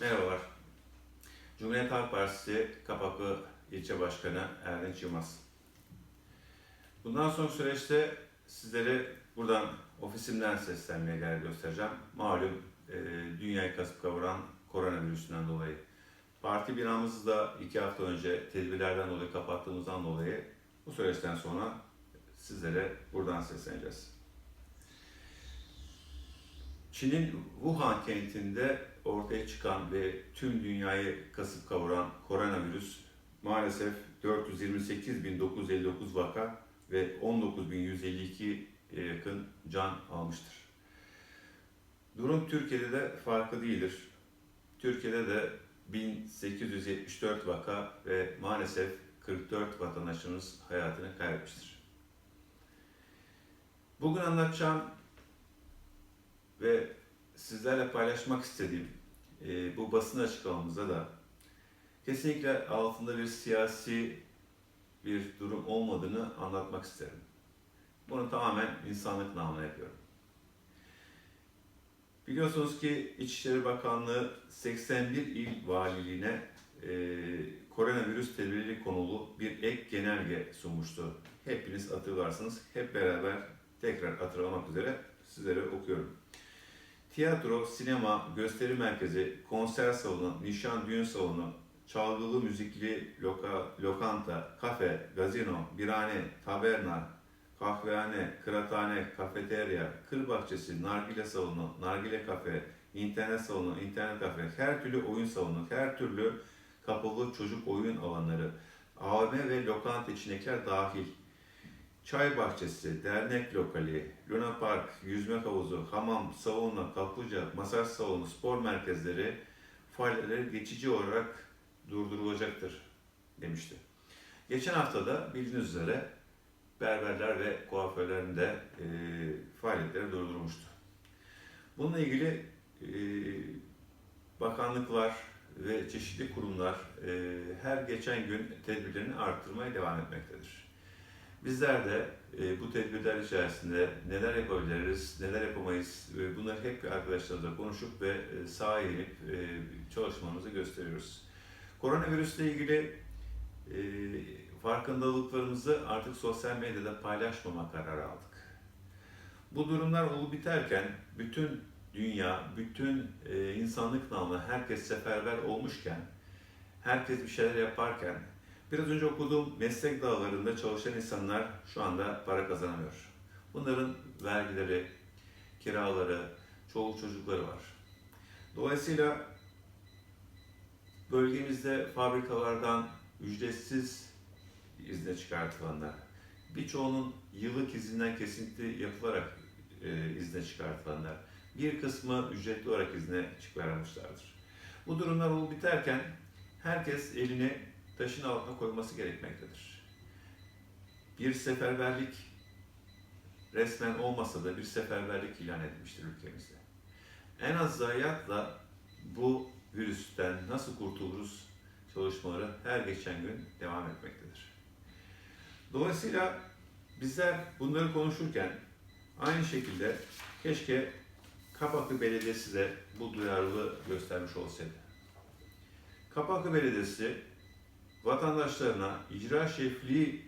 Merhabalar. Cumhuriyet Halk Partisi Kapaklı İlçe Başkanı Erdinç Yılmaz. Bundan sonraki süreçte sizlere buradan ofisimden seslenmeye gayret göstereceğim. Malum e, dünyayı kasıp kavuran koronavirüsünden dolayı. Parti binamızı da iki hafta önce tedbirlerden dolayı kapattığımızdan dolayı bu süreçten sonra sizlere buradan sesleneceğiz. Çin'in Wuhan kentinde ortaya çıkan ve tüm dünyayı kasıp kavuran koronavirüs maalesef 428.959 vaka ve 19.152 yakın can almıştır. Durum Türkiye'de de farklı değildir. Türkiye'de de 1874 vaka ve maalesef 44 vatandaşımız hayatını kaybetmiştir. Bugün anlatacağım ve sizlerle paylaşmak istediğim e, bu basın açıklamamızda da kesinlikle altında bir siyasi bir durum olmadığını anlatmak isterim. Bunu tamamen insanlık namına yapıyorum. Biliyorsunuz ki İçişleri Bakanlığı 81 il valiliğine e, koronavirüs tedbiri konulu bir ek genelge sunmuştu. Hepiniz hatırlarsınız. Hep beraber tekrar hatırlamak üzere sizlere okuyorum. Tiyatro, sinema, gösteri merkezi, konser salonu, nişan düğün salonu, çalgılı müzikli loka, lokanta, kafe, gazino, birane, taberna, kahvehane, kıraathane, kafeterya, kır bahçesi, nargile salonu, nargile kafe, internet salonu, internet kafe, her türlü oyun salonu, her türlü kapalı çocuk oyun alanları, AVM ve lokanta içindekiler dahil, çay bahçesi, dernek lokali, Luna Park, yüzme havuzu, hamam, sauna, kaplıca, masaj salonu, spor merkezleri faaliyetleri geçici olarak durdurulacaktır demişti. Geçen hafta da bildiğiniz üzere berberler ve kuaförlerin de e, faaliyetleri durdurmuştu. Bununla ilgili e, bakanlıklar ve çeşitli kurumlar e, her geçen gün tedbirlerini arttırmaya devam etmektedir. Bizler de e, bu tedbirler içerisinde neler yapabiliriz, neler yapamayız e, bunları hep arkadaşlarımızla konuşup ve e, sahaya inip e, çalışmamızı gösteriyoruz. Koronavirüsle ilgili e, farkındalıklarımızı artık sosyal medyada paylaşmama kararı aldık. Bu durumlar olup biterken bütün dünya, bütün e, insanlık namına herkes seferber olmuşken, herkes bir şeyler yaparken, biraz önce okuduğum meslek dağlarında çalışan insanlar şu anda para kazanamıyor. Bunların vergileri, kiraları, çoluk çocukları var. Dolayısıyla bölgemizde fabrikalardan ücretsiz izne çıkartılanlar, birçoğunun yıllık izinden kesinti yapılarak e, izne çıkartılanlar, bir kısmı ücretli olarak izne çıkarılmışlardır. Bu durumlar olup biterken herkes elini taşın altına koyması gerekmektedir. Bir seferberlik resmen olmasa da bir seferberlik ilan edilmiştir ülkemizde. En az zayiatla bu virüsten nasıl kurtuluruz çalışmaları her geçen gün devam etmektedir. Dolayısıyla bizler bunları konuşurken aynı şekilde keşke Kapaklı Belediyesi de bu duyarlılığı göstermiş olsaydı. Kapaklı Belediyesi vatandaşlarına icra şefliği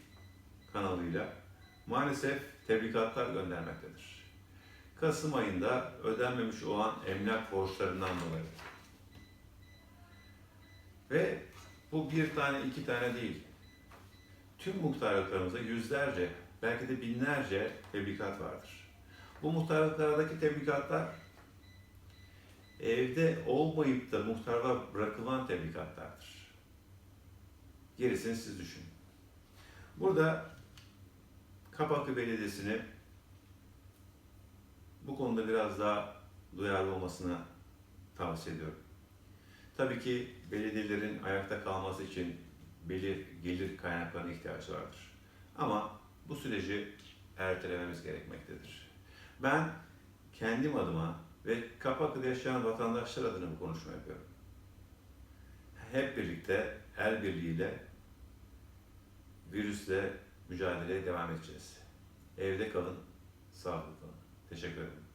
kanalıyla maalesef tebrikatlar göndermektedir. Kasım ayında ödenmemiş olan emlak borçlarından dolayı. Ve bu bir tane iki tane değil. Tüm muhtarlıklarımızda yüzlerce, belki de binlerce tebligat vardır. Bu muhtarlıklardaki tebligatlar evde olmayıp da muhtarlığa bırakılan tebligatlardır. Gerisini siz düşünün. Burada Kapaklı Belediyesi'ni bu konuda biraz daha duyarlı olmasını tavsiye ediyorum. Tabii ki belediyelerin ayakta kalması için belir, gelir kaynaklarına ihtiyaç vardır. Ama bu süreci ertelememiz gerekmektedir. Ben kendim adıma ve Kapaklı'da yaşayan vatandaşlar adına bu konuşma yapıyorum. Hep birlikte, el birliğiyle virüsle mücadeleye devam edeceğiz. Evde kalın, sağlıklı kalın. Teşekkür ederim.